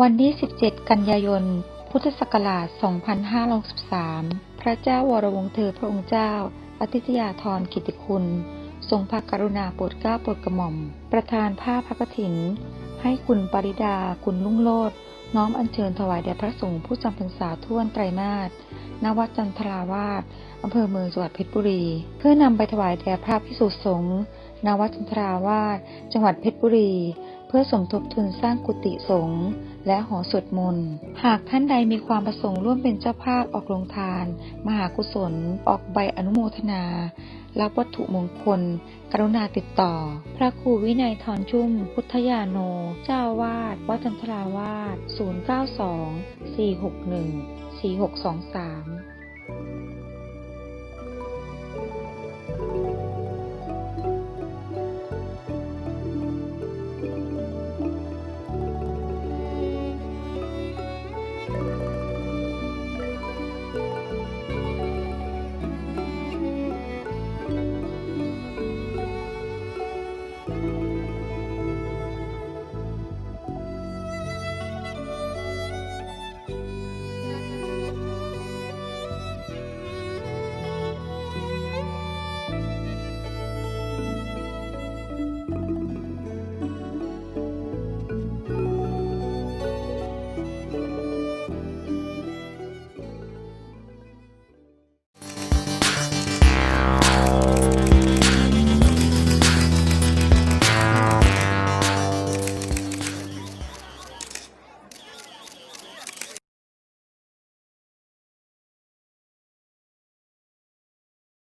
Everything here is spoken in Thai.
วันที่ 17 กันยายน พุทธศักราช 2563 พระเจ้าวรวงศ์เธอพระองค์เจ้าอาทิตยาธรกิติคุณ ทรงพระกรุณาโปรดเกล้าโปรดกระหม่อม ประทานผ้าพระกฐิน ให้คุณปริดาคุณลุ่งโลดน้อมอัญเชิญถวายแด่พระสงฆ์ผู้จำพรรษาท่วนไตรมาสณวัดจันทราวาสอำเภอเมืองจังหวัดเพชรบุรี เพื่อนำไปถวายแด่พระพิสุสงฆ์ณวัดจันทราวาสจังหวัดเพชรบุรี พื่อสมทบทุนสร้างกุฏิสงฆ์และหอสวดมนต์ หากท่านใดมีความประสงค์ร่วมเป็นเจ้าภาพออกโรงทาน มหากุศล ออกใบอนุโมทนา รับวัตถุมงคล กรุณาติดต่อ พระครูวินัยทรชุ่ม พุทธยาโน เจ้าวาด วัดจันทราวาส 092 461 4623